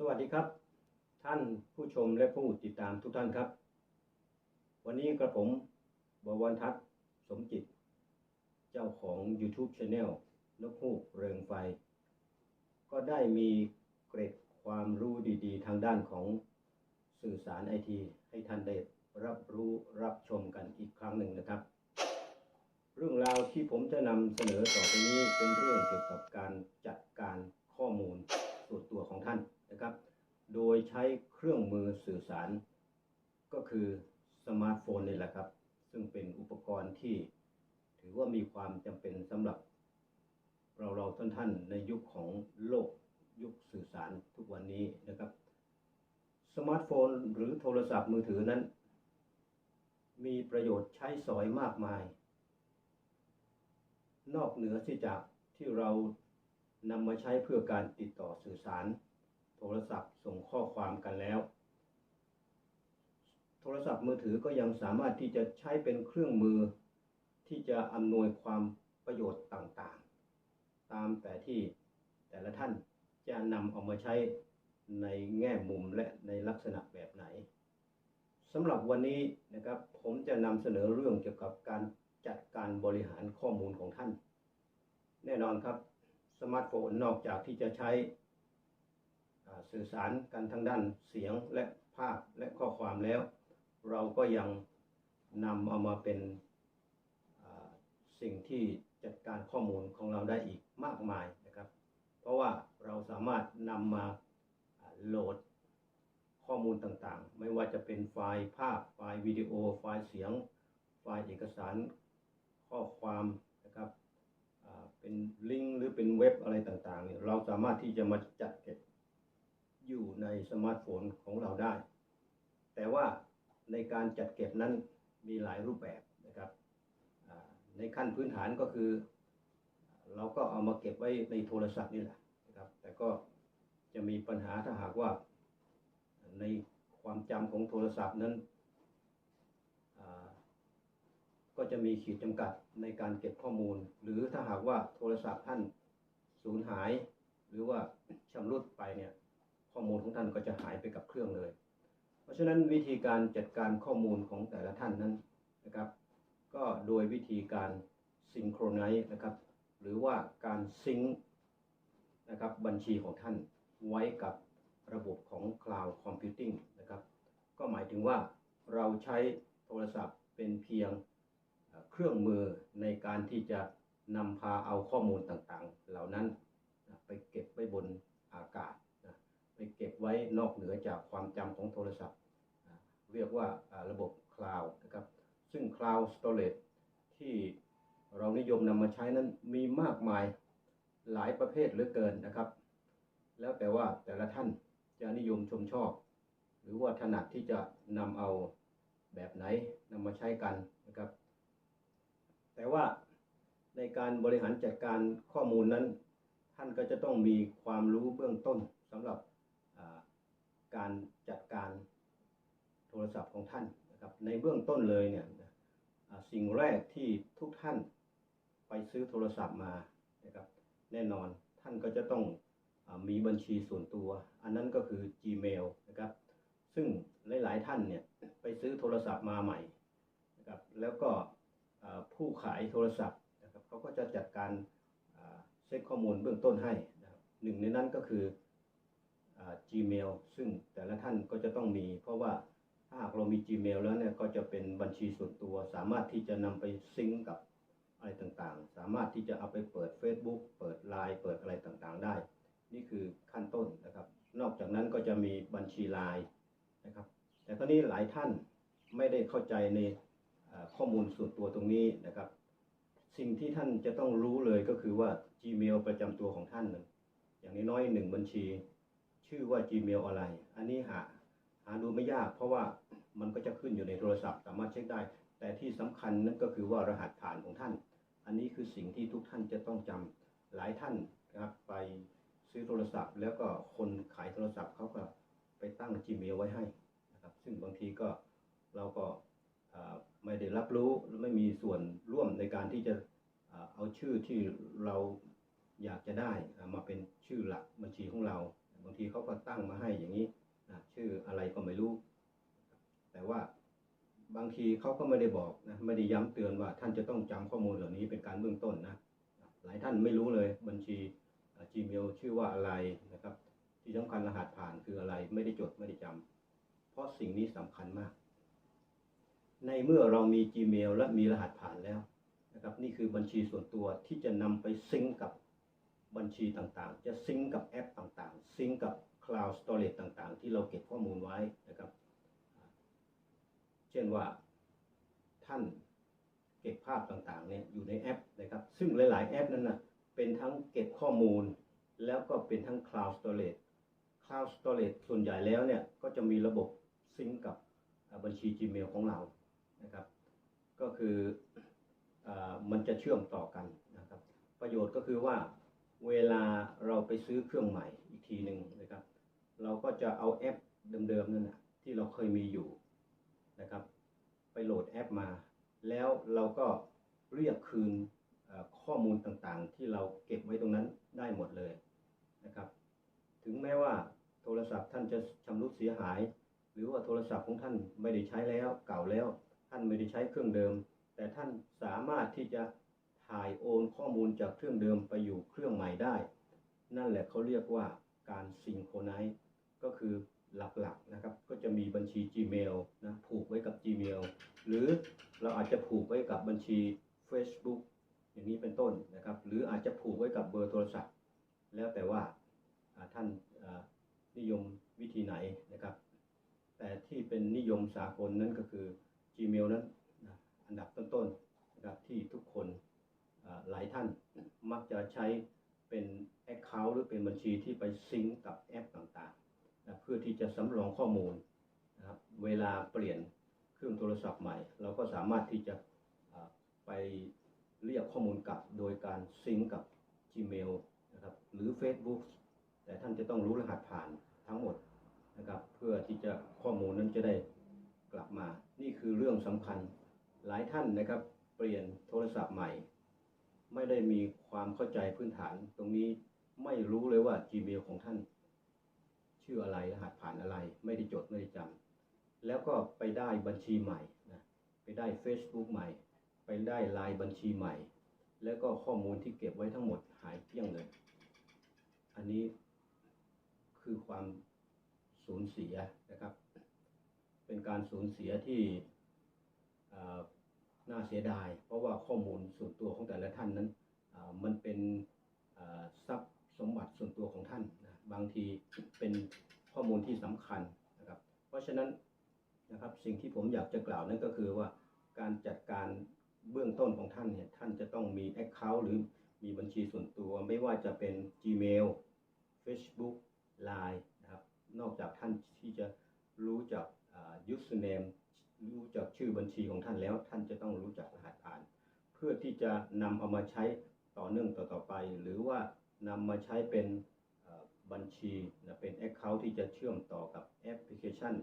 สวัสดีครับ ท่านผู้ชมและผู้ติดตามทุกท่านครับ วันนี้กระผมบวรทัศน์สมจิต เจ้าของ YouTube Channel นกฮูกเริงไฟ ก็ได้มีเกร็ดความรู้ดีๆ ทางด้านของสื่อสารไอทีให้ท่านได้รับรู้รับชมกันอีกครั้งหนึ่งนะครับ เรื่องราวที่ผมจะนำเสนอต่อไปนี้เป็นเรื่องเกี่ยวกับการจัดการข้อมูลส่วนตัวของท่าน นะครับ โดยใช้เครื่องมือสื่อสาร ก็คือสมาร์ทโฟนนี่แหละครับ ซึ่งเป็นอุปกรณ์ที่ถือว่ามีความจำเป็นสำหรับเราเราท่านท่านๆในยุคของโลกยุคสื่อสารทุกวันนี้นะครับ สมาร์ทโฟนหรือโทรศัพท์มือถือนั้น มีประโยชน์ใช้สอยมากมาย นอกเหนือที่จากที่เรานำมาใช้เพื่อการติดต่อสื่อสาร โทรศัพท์ส่งข้อความกันแล้ว โทรศัพท์มือถือก็ยังสามารถที่จะใช้เป็นเครื่องมือ ที่จะอำนวยความประโยชน์ต่างๆ ตามแต่ที่แต่ละท่านจะนำเอามาใช้ในแง่มุมและในลักษณะแบบไหนสำหรับวันนี้นะครับผมจะนำเสนอเรื่องเกี่ยวกับการจัดการบริหารข้อมูลของท่าน แน่นอนครับ สมาร์ทโฟนนอกจากที่จะใช้ สื่อสารกันทางด้านเสียงและภาพและข้อความแล้ว เราก็ยังนำเอามาเป็นสิ่งที่จัดการข้อมูลของเราได้อีกมากมายนะครับ เพราะว่าเราสามารถนำมาโหลดข้อมูลต่างๆ ไม่ว่าจะเป็นไฟล์ภาพ ไฟล์วิดีโอ ไฟล์เสียง ไฟล์เอกสาร ข้อความนะครับเป็นลิงก์หรือเป็นเว็บอะไรต่างๆเนี่ยเราสามารถที่จะมาจัดเก็บ อยู่ในสมาร์ทโฟนของเราได้ แต่ว่าในการจัดเก็บนั้นมีหลายรูปแบบนะครับ ในขั้นพื้นฐานก็คือ เราก็เอามาเก็บไว้ในโทรศัพท์นี่แหละนะครับ แต่ก็จะมีปัญหาถ้าหากว่าในความจำของโทรศัพท์นั้น ก็จะมีขีดจำกัดในการเก็บข้อมูล หรือถ้าหากว่าโทรศัพท์ท่านสูญหาย หรือว่าชำรุดไปเนี่ย ข้อมูลของท่านก็จะหายไปกับเครื่องเลย เพราะฉะนั้นวิธีการจัดการข้อมูลของแต่ละท่านนั้นนะครับ ก็โดยวิธีการซิงโครไนซ์นะครับ หรือว่าการซิงนะครับบัญชีของท่านไว้กับระบบของ Cloud Computing นะครับ ก็หมายถึงว่าเราใช้โทรศัพท์เป็นเพียงเครื่องมือในการที่จะนำพาเอาข้อมูลต่างๆ เหล่านั้นไปเก็บไว้บนอากาศ ไปเก็บไว้นอกเหนือจากความจำของโทรศัพท์ เรียกว่าระบบ Cloud นะครับ ซึ่ง Cloud Storage ที่เรานิยมนำมาใช้นั้นมีมากมายหลายประเภทเหลือเกินนะครับ แล้วแต่ว่าแต่ละท่านจะนิยมชมชอบ หรือว่าถนัดที่จะนำเอาแบบไหนนำมาใช้กันนะครับ แต่ว่าในการบริหารจัดการข้อมูลนั้น ท่านก็จะต้องมีความรู้เบื้องต้นสำหรับ การจัดการโทรศัพท์ของท่านนะครับในเบื้องต้นเลยเนี่ยสิ่งแรกที่ทุกท่านไปซื้อโทรศัพท์มานะครับแน่นอนท่านก็จะต้องอมีบัญชีส่วนตัว อันนั้นก็คือ Gmail นะครับซึ่งหลายๆท่านเนี่ยไปซื้อโทรศัพท์มาใหม่นะครับแล้วก็ผู้ขายโทรศัพท์นะครับเขาก็จะจัดการอ่าเซตข้อมูลเบื้องต้นให้นะครับหนึ่งในนั้นก็คือ Gmail ซึ่งแต่ละท่านก็จะต้องมี เพราะว่าถ้าหากเรามี Gmail แล้วเนี่ยก็จะเป็นบัญชีส่วนตัว สามารถที่จะนำไปซิงก์กับอะไรต่างๆ สามารถที่จะเอาไปเปิด Facebook เปิด Line เปิดอะไรต่างๆ ได้ นี่คือขั้นต้นนะครับ นอกจากนั้นก็จะมีบัญชี Line นะครับ แต่ตอนนี้หลายท่านไม่ได้เข้าใจในข้อมูลส่วนตัวตรงนี้นะครับ สิ่งที่ท่านจะต้องรู้เลยก็คือว่า Gmail ประจำตัวของท่าน อย่างน้อยหนึ่งบัญชี ชื่อว่า Gmail อะไร อันนี้หาหาดูไม่ยาก เพราะว่ามันก็จะขึ้นอยู่ในโทรศัพท์ สามารถเช็คได้ แต่ที่สำคัญนั่นก็คือว่ารหัสผ่านของท่าน อันนี้คือสิ่งที่ทุกท่านจะต้องจำหลายท่านนะครับไปซื้อโทรศัพท์ แล้วก็คนขายโทรศัพท์เขาก็ไปตั้ง Gmail ไว้ให้นะครับ ซึ่งบางทีก็เราก็ไม่ได้รับรู้ไม่มีส่วนร่วมในการที่จะเอาชื่อที่เราอยากจะได้มาเป็นชื่อหลักบัญชีของเรา บางทีเขาก็ตั้งมาให้อย่างนี้นะชื่ออะไรก็ไม่รู้ แต่ว่าบางทีเขาก็ไม่ได้บอกนะไม่ได้ย้ำเตือนว่าท่านจะต้องจำข้อมูลเหล่านี้เป็นการเบื้องต้นนะหลายท่านไม่รู้เลยบัญชี Gmail ชื่อว่าอะไรนะครับ ที่สำคัญรหัสผ่านคืออะไรไม่ได้จดไม่ได้จำเพราะสิ่งนี้สำคัญมาก ในเมื่อเรามี Gmail และมีรหัสผ่านแล้วนะครับ นี่คือบัญชีส่วนตัวที่จะนำไปซิงกับ บัญชีต่างๆ จะซิงกับแอปต่างๆ ซิงกับ Cloud Storage ต่างๆ ที่เราเก็บข้อมูลไว้นะครับ เช่นว่าท่านเก็บภาพต่างๆเนี่ยอยู่ในแอปนะครับ ซึ่งหลาย ๆ แอปนั้นนะเป็นทั้งเก็บข้อมูล แล้วก็เป็นทั้ง Cloud Storage Cloud Storage ส่วนใหญ่แล้วเนี่ยก็จะมีระบบซิงกับบัญชี Gmail ของเรานะครับ ก็คืออมันจะเชื่อมต่อกันนะครับ ประโยชน์ก็คือว่า เวลาเราไปซื้อเครื่องใหม่อีกทีหนึ่งนะครับ เราก็จะเอาแอปเดิมๆนั่นนะที่เราเคยมีอยู่นะครับ ไปโหลดแอปมา แล้วเราก็เรียกคืนข้อมูลต่างๆ ที่เราเก็บไว้ตรงนั้นได้หมดเลยนะครับ ถึงแม้ว่าโทรศัพท์ท่านจะชำรุดเสียหาย หรือว่าโทรศัพท์ของท่านไม่ได้ใช้แล้วเก่าแล้ว ท่านไม่ได้ใช้เครื่องเดิม แต่ท่านสามารถที่จะ ถ่ายโอนข้อมูลจากเครื่องเดิมไปอยู่เครื่องใหม่ได้ นั่นแหละเขาเรียกว่าการซิงโครไนซ์ก็คือหลักๆนะครับ ก็จะมีบัญชี Gmail นะผูกไว้กับ Gmail หรือเราอาจจะผูกไว้กับบัญชี Facebook อย่างนี้เป็นต้นนะครับ หรืออาจจะผูกไว้กับเบอร์โทรศัพท์ แล้วแต่ว่าท่านนิยมวิธีไหนนะครับ แต่ที่เป็นนิยมสากลนั้นก็คือ Gmail นั้นอันดับต้นๆนะครับที่ทุกคน หลายท่านมักจะใช้เป็น Account หรือเป็นบัญชีที่ไปซิงกับแอปต่างๆนะเพื่อที่จะสำรองข้อมูลนะครับเวลาเปลี่ยนเครื่องโทรศัพท์ใหม่ เราก็สามารถที่จะไปเรียกข้อมูลกลับโดยการซิงก์กับ Gmail นะครับหรือ Facebook แต่ท่านจะต้องรู้รหัสผ่านทั้งหมดนะครับเพื่อที่จะข้อมูลนั้นจะได้กลับมา นี่คือเรื่องสำคัญหลายท่านนะครับเปลี่ยนโทรศัพท์ใหม่ ไม่ได้มีความเข้าใจพื้นฐาน ตรงนี้ไม่รู้เลยว่า Gmail ของท่าน ชื่ออะไรรหัสผ่านอะไร ไม่ได้จดไม่ได้จำแล้วก็ไปได้บัญชีใหม่นะไปได้ Facebook ใหม่ ไปได้ไลน์บัญชีใหม่ แล้วก็ข้อมูลที่เก็บไว้ทั้งหมดหายเกลี้ยงเลย อันนี้คือความสูญเสียนะครับ เป็นการสูญเสียที่ น่าเสียดาย เพราะว่าข้อมูลส่วนตัวของแต่ละท่านนั้นมันเป็นทรัพย์สมบัติส่วนตัวของท่านนะบางทีเป็นข้อมูลที่สำคัญนะครับ เพราะฉะนั้นนะครับสิ่งที่ผมอยากจะกล่าวนั่นก็คือว่าการจัดการเบื้องต้นของท่านเนี่ยท่านจะต้องมี Account หรือมีบัญชีส่วนตัว ไม่ว่าจะเป็น Gmail Facebook Line นะครับนอกจากท่านที่จะรู้จัก username รู้จักชื่อบัญชีของท่านแล้ว ท่านจะต้องรู้จักรหัสผ่าน เพื่อที่จะนำเอามาใช้ต่อเนื่องต่อๆไป หรือว่านำมาใช้เป็นบัญชีนะเป็น Account ที่จะเชื่อมต่อกับแอปพลิเคชัน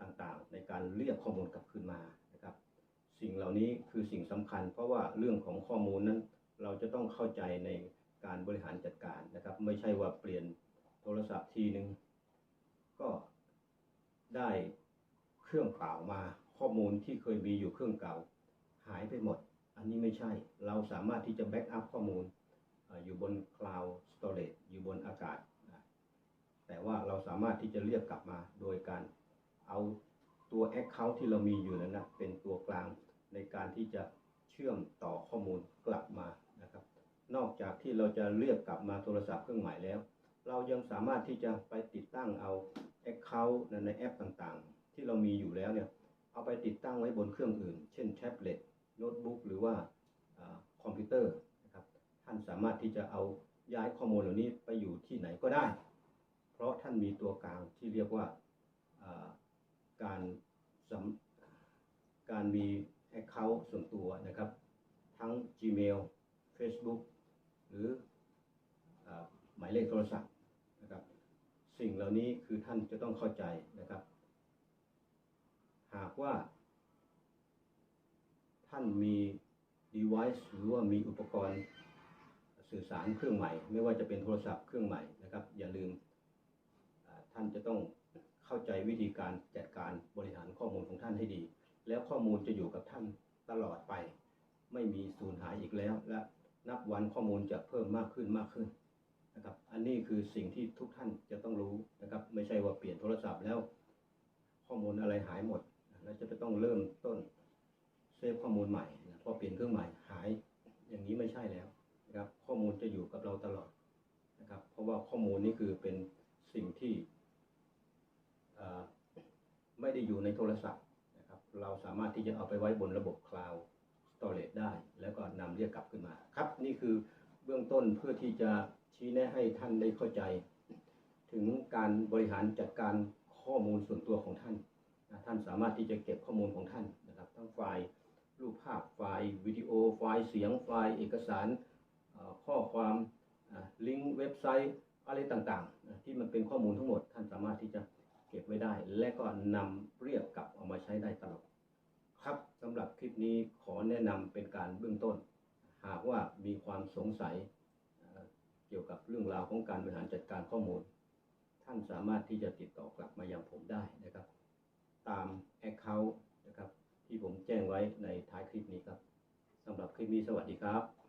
ต่างๆ ในการเรียกข้อมูลกลับคืนมานะครับ สิ่งเหล่านี้คือสิ่งสำคัญ เพราะว่าเรื่องของข้อมูลนั้น เราจะต้องเข้าใจในการบริหารจัดการนะครับ ไม่ใช่ว่าเปลี่ยนโทรศัพท์ทีหนึ่งก็ได้เครื่องเปล่ามา มูลที่เคยมีอยู่เครื่องเก่า หายไปหมด อันนี้ไม่ใช่ เราสามารถที่จะแบ็กอัพข้อมูลอยู่บน Cloud Storage อยู่บนอากาศ แต่ว่าเราสามารถที่จะเรียกกลับมาโดยการเอาตัว Account ที่เรามีอยู่นั้นนะเป็นตัวกลางในการที่จะเชื่อมต่อข้อมูลกลับมานะครับ นอกจากที่เราจะเรียกกลับมาโทรศัพท์เครื่องใหม่แล้ว เรายังสามารถที่จะไปติดตั้งเอา Account ในแอปต่างๆ ที่เรามีอยู่แล้วเนี่ย เอาไปติดตั้งไว้บนเครื่องอื่น เช่นแท็บเล็ตโน้ตบุ๊กหรือว่าอคอมพิวเตอร์นะครับท่านสามารถที่จะเอาย้ายข้อมูลเหล่านี้ไปอยู่ที่ไหนก็ได้ เพราะท่านมีตัวกลางที่เรียกว่าการสำการมี Account ส่วนตัวนะครับ ทั้ง Gmail Facebook หรืออหมายเลขโทรศัพท์นะครับ สิ่งเหล่านี้คือท่านจะต้องเข้าใจนะครับ หากว่า ท่านมี device หรือว่ามีอุปกรณ์สื่อสารเครื่องใหม่ ไม่ว่าจะเป็นโทรศัพท์เครื่องใหม่นะครับ อย่าลืมท่านจะต้องเข้าใจวิธีการจัดการบริหารข้อมูลของท่านให้ดี แล้วข้อมูลจะอยู่กับท่านตลอดไป ไม่มีสูญหายอีกแล้ว และนับวันข้อมูลจะเพิ่มมากขึ้นมากขึ้นนะครับ อันนี้คือสิ่งที่ทุกท่านจะต้องรู้นะครับ ไม่ใช่ว่าเปลี่ยนโทรศัพท์แล้ว ข้อมูลอะไรหายหมด แล้วจะต้องเริ่มต้นเซฟข้อมูลใหม่นะพอเปลี่ยนเครื่องใหม่หายอย่างนี้ไม่ใช่แล้วนะครับ ข้อมูลจะอยู่กับเราตลอดนะครับ เพราะว่าข้อมูลนี้คือเป็นสิ่งที่ไม่ได้อยู่ในโทรศัพท์นะครับ เราสามารถที่จะเอาไปไว้บนระบบคลาวด์สตอเรจได้ แล้วก็นำเรียกกลับขึ้นมาครับ นี่คือเบื้องต้นเพื่อที่จะชี้แนะให้ท่านได้เข้าใจ ถึงการบริหารจัดการข้อมูลส่วนตัวของท่าน ท่านสามารถที่จะเก็บข้อมูลของท่านนะครับ ทั้งไฟล์รูปภาพไฟล์วิดีโอไฟล์เสียงไฟล์เอกสารข้อความลิงก์เว็บไซต์อะไรต่างๆ ที่มันเป็นข้อมูลทั้งหมด ท่านสามารถที่จะเก็บไว้ได้ และก็นำเรียกกลับเอามาใช้ได้ตลอดครับสำหรับคลิปนี้ขอแนะนำเป็นการเบื้องต้น หากว่ามีความสงสัยเอ่อเกี่ยวกับเรื่องราวของการบริหารจัดการข้อมูล ท่านสามารถที่จะติดต่อกลับมายังผมได้นะครับ ตาม Account นะครับที่ผมแจ้งไว้ในท้ายคลิปนี้ครับสำหรับคลิปนี้สวัสดีครับ